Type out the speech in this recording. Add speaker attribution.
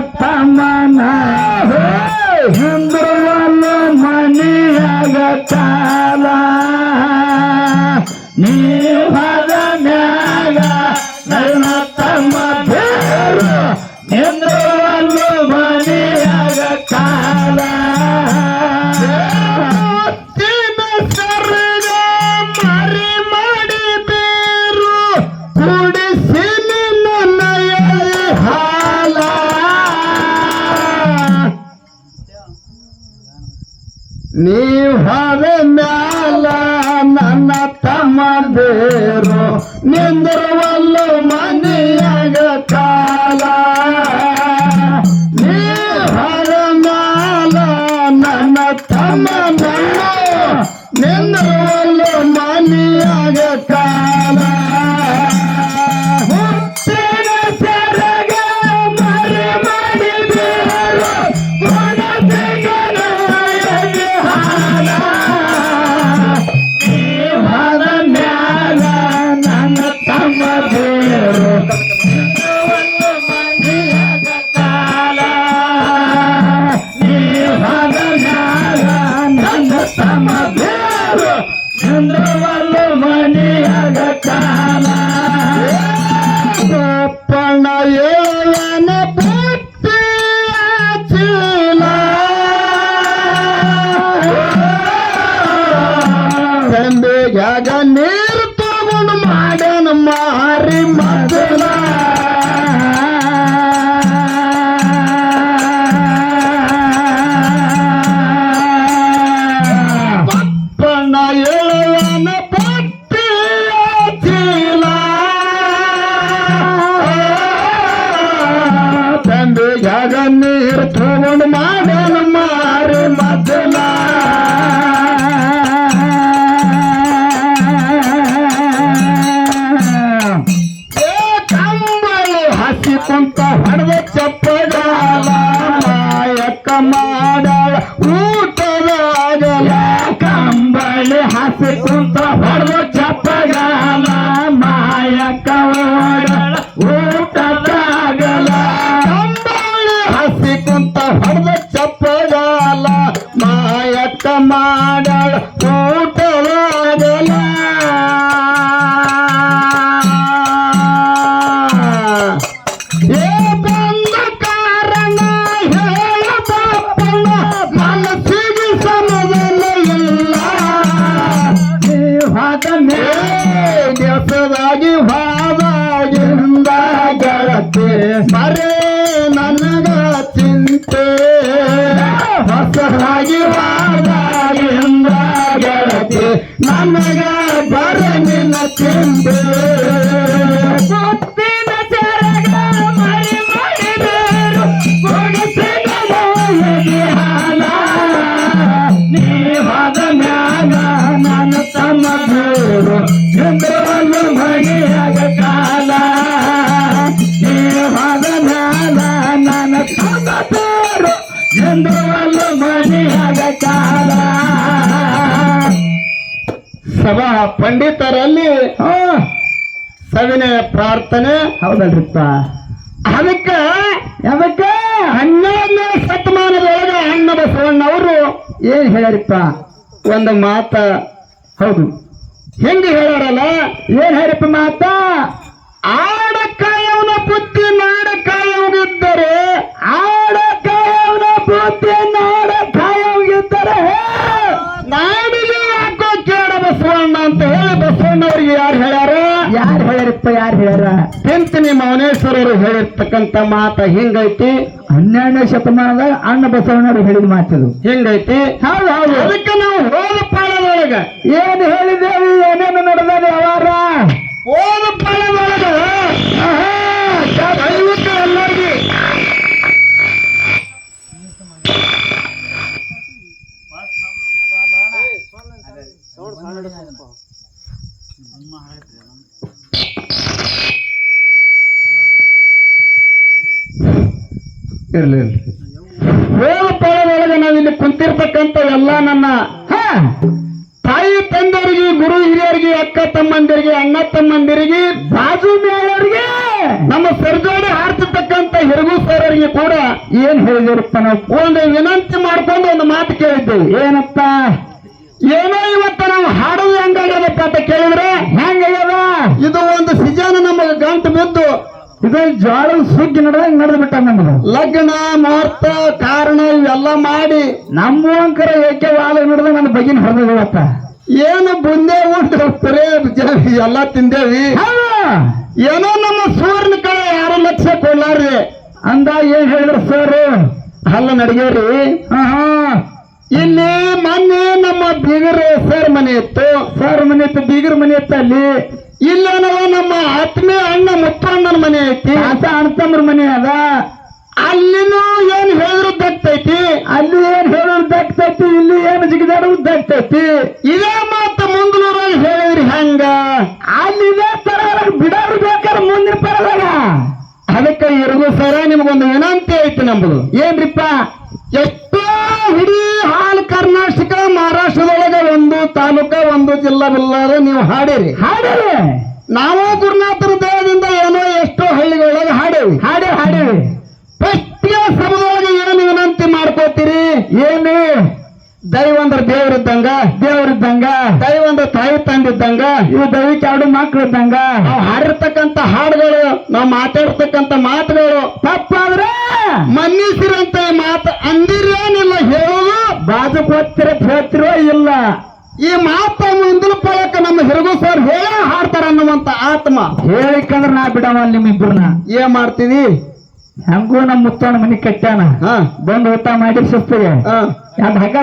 Speaker 1: ತಮ್ಮನ ಹಿಂದುವಲ್ಲ ಮನೆಯಾಗ ಕಾಲ. ನೀವದ ಮ್ಯಾಗ ನನ್ನ ತಮ್ಮ ಬೇರು. ಹಿಂದುವಲ್ಲ ಮನೆಯಾಗ ಕಾಲ. ಮರಿ ಮಾಡಿ ಬೇರು. ಕುಡಿಸಿ ನೀವಾದ ಮ್ಯಾಲ ನನ್ನ ತಮ್ಮ ಬೇರು ನಿಂದ್ರವಲ್ಲ ಮನೆಯಾಗ ಕಾಲ. ನೀವರ ಮ್ಯಾಲ ನನ್ನ ತಮ್ಮ ಬೇರು ನಿಂದ್ರವಲ್ಲ ಮನೆಯಾಗ ಕಾಲ. ಪಪ್ಪಣ 嗯 María ಸಭಾ ಪಂಡಿತರಲ್ಲಿ ಸವಿನಯ ಪ್ರಾರ್ಥನೆ. ಹೌದಲ್ರಿಪ್ಪ. ಅದಕ್ಕ ಅದಕ್ಕ ಹನ್ನೆರಡನೇ ಶತಮಾನದೊಳಗ ಅಣ್ಣ ಬಸವಣ್ಣ ಅವರು ಏನ್ ಹೇಳ್ಯಾರಿಪ್ಪ? ಒಂದು ಮಾತ. ಹೌದು. ಹೆಂಗ ಹೇಳಾರಲ್ಲ ಏನ್ ಹೇಳ್ಯಪ್ಪ ಮಾತ? ಆಡ ಕಾಯವನ ಬುದ್ಧಿ ನಾಡ ಕಾಯವಿದ್ದರೆ ಆಡ ಕಾಯವನ ಬುದ್ಧಿ ನಾಡ ಕಾಯವಿದ್ದರೆ ನಾಡಿಗೆ ಯಾಕೋ ಕೇಳ ಬಸವಣ್ಣ ಅಂತ ಹೇಳಿ ಬಸವಣ್ಣವರಿಗೆ ಯಾರು ಹೇಳ್ಯಾರ ಯಾರು ಹೇಳ ತಿಂತಿನಿ ಮೌನೇಶ್ವರರು ಹೇಳಿರ್ತಕ್ಕಂತ ಮಾತ ಹಿಂಗೈತಿ? ಹನ್ನೆರಡನೇ ಶತಮಾನದ ಅಣ್ಣ ಬಸವಣ್ಣರು ಹೇಳಿದ ಮಾತಿದು. ಹಿಂಗೈತಿ? ಹೌದು ಹೌದು. ಅದಕ್ಕೆ ನಾವು ಹೋದ ಪಾಳದೊಳಗ. ಏನು ಹೇಳಿದೇವಿ ಏನೇನು ನಡೆದ ವ್ಯವಹಾರ ಹೋದ ಪಾಲದೊಳಗ ಇರ್ಲಿ ಪಾಲದೊಳಗೆ ನಾವಿಲ್ಲಿ ಕುಂತಿರ್ತಕ್ಕಂಥ ಎಲ್ಲ ನನ್ನ ಹಾ, ತಾಯಿ ತಂದೆಯವರಿಗೆ ಗುರು ಹಿರಿಯರಿಗೆ ಅಕ್ಕ ತಮ್ಮಂದಿರಿಗೆ ಅಣ್ಣ ತಮ್ಮಂದಿರಿಗೆ ಬಾಜು ಮೇಳವರಿಗೆ ನಮ್ಮ ಸರ್ಜೋಡಿ ಹಾಡ್ತಿರ್ತಕ್ಕಂಥ ಹಿರಿಗು ಸರ್ ತಾಯಿಯವರಿಗೆ ಕೂಡ
Speaker 2: ಏನ್ ಹೇಳಿದಿರಪ್ಪ ನಾವು?
Speaker 1: ಒಂದು ವಿನಂತಿ ಮಾಡ್ಕೊಂಡು ಒಂದು ಮಾತು ಕೇಳಿದ್ದೇವೆ.
Speaker 2: ಏನಪ್ಪ?
Speaker 1: ಏನೋ ಇವತ್ತ ನಾವು ಇದು
Speaker 2: ಜ್ವಾಳದ ಸುಗ್ಗಿ ನಡೆದಂಗ ನಡೆದು ಬಿಟ್ಟ ನಮ್ದು
Speaker 1: ಲಗ್ನ ಮುಹೂರ್ತ ಕಾರಣ ಇವೆಲ್ಲ ಮಾಡಿ
Speaker 2: ನಮ್ಮ ಅಂಕರ ಏಕೆ ವಾಲ ನಡೆದ ನನ್ನ ಬಗಿನ ಹೊಡೆದ ಇವತ್ತ
Speaker 1: ಏನು ಬುಂದೆ ಉಂಟು? ಎಲ್ಲ ತಿಂದೇವಿ. ಏನೋ ನಮ್ಮ ಸೂರ್ಯನ ಕಡೆ ಯಾರು ಲಕ್ಷ್ಯ ಕೊಡ್ಲಾರ್ರಿ
Speaker 2: ಅಂದ ಏನ್ ಹೇಳಿದ್ರು ಸರ್?
Speaker 1: ಅಲ್ಲ ನಡಿಗೇರಿ. ಇಲ್ಲಿ ಮೊನ್ನೆ ನಮ್ಮ ಬೀಗರ ಸರ್ ಮನೆ ಇತ್ತು.
Speaker 2: ಸರ್ ಮನೆ ಇತ್ತು ಬೀಗರ ಮನೆ ಇತ್ತು ಅಲ್ಲಿ.
Speaker 1: ಇಲ್ಲೇನವ ನಮ್ಮ ಆತ್ಮೀಯ ಅಣ್ಣ ಮುತ್ತಣ್ಣನ ಮನೆ ಐತಿ.
Speaker 2: ಆತ ಅಣ್ಣತಮ್ಮರ ಮನೆ ಅದ.
Speaker 1: ಅಲ್ಲಿನೂ ಏನ್ ಹೇಳಿದ್ರು ದಕ್ತೈತಿ.
Speaker 2: ಅಲ್ಲಿ ಏನ್ ಹೇಳಿದ್ರು ದಕ್ತೈತಿ ಇಲ್ಲಿ ಏನ್ ಜಿಗಿದಾಡು ದಕ್ತೈತಿ.
Speaker 1: ಇದೇ ಮಾತು ಮುಂದಲೂರಾಗ ಹೇಳಿದ್ರಿ ಹೆಂಗ?
Speaker 2: ಅಲ್ಲಿ ಇದೇ ತರ ಬಿಡೋರು ಬೇಕಾದ್ರೆ ಮುಂದಿನ ಪರದಾಗ
Speaker 1: ಅದಕ್ಕೆ ಇರುಗು ಸರ ನಿಮಗೊಂದು ವಿನಂತಿ ಐತಿ ನಮ್ದು
Speaker 2: ಏನ್ರಿಪ್ಪ?
Speaker 1: ಎಷ್ಟೋ ಹಿಡೀ ಹಾಲ್ ಕರ್ನಾಟಕ ಮಹಾರಾಷ್ಟ್ರದೊಳಗ ಒಂದು ತಾಲೂಕ ಒಂದು ಜಿಲ್ಲಾ ಬಿಲ್ಲಾರ ನೀವು ಹಾಡಿರಿ.
Speaker 2: ಹಾಡಿರಿ.
Speaker 1: ನಾವು ಗುರುನಾಥರ ದೇಹದಿಂದ ಏನೋ ಎಷ್ಟೋ ಹಳ್ಳಿಗಳೊಳಗೆ ಹಾಡೇವಿ
Speaker 2: ಹಾಡೇ ಹಾಡೇವಿ
Speaker 1: ಫಸ್ಟ್ಗೆ ಸಭದೊಳಗೆ ಏನು ವಿನಂತಿ ಮಾಡ್ಕೋತೀರಿ
Speaker 2: ಏನು
Speaker 1: ದೈವ ಅಂದ್ರೆ ದೇವರಿದ್ದಂಗ
Speaker 2: ದೇವರಿದ್ದಂಗ
Speaker 1: ದೈವ ಅಂದ್ರೆ ತಾಯಿ ತಂದಿದ್ದಂಗ
Speaker 2: ಇವು ದೈವಿಕ ಎರಡು ಮಕ್ಳು ಇದ್ದಂಗ.
Speaker 1: ನಾವು ಹಾಡಿರ್ತಕ್ಕಂಥ ಹಾಡುಗಳು ನಾವು ಮಾತಾಡ್ತಕ್ಕಂತ ಮಾತುಗಳು
Speaker 2: ತಪ್ಪಾದ್ರೆ
Speaker 1: ಮನ್ನಿಸಿರಂತ ಮಾತು ಅಂದಿರೇನಿಲ್ಲ ಹೇಳೋದು
Speaker 2: ಬಾಜು ಕೊತ್ತಿರ ಹೇಳ್ತಿರೋ ಇಲ್ಲ.
Speaker 1: ಈ ಮಾತ ಮುಂದಿನ ಪಳಕ ನಮ್ಮ ಹಿರಗು ಸರ್ ಹೇಳ ಹಾಡ್ತಾರ ಅನ್ನುವಂತ ಆತ್ಮ.
Speaker 2: ಹೇಳಿಕಂದ್ರೆ ನಾ ಬಿಡವ ನಿಮ್ಮಿಬ್ಬರನ್ನ.
Speaker 1: ಏನ್ ಮಾಡ್ತೀವಿ
Speaker 2: ಹೆಂಗೂ ನಮ್ಮ ಮುತ್ತಣ್ಣ ಮನಿ ಕಟ್ಟಾನ ಬಂದು ಊಟ ಮಾಡಿ ಸುಸ್ತಿಗೆ ಹಗ್ಗ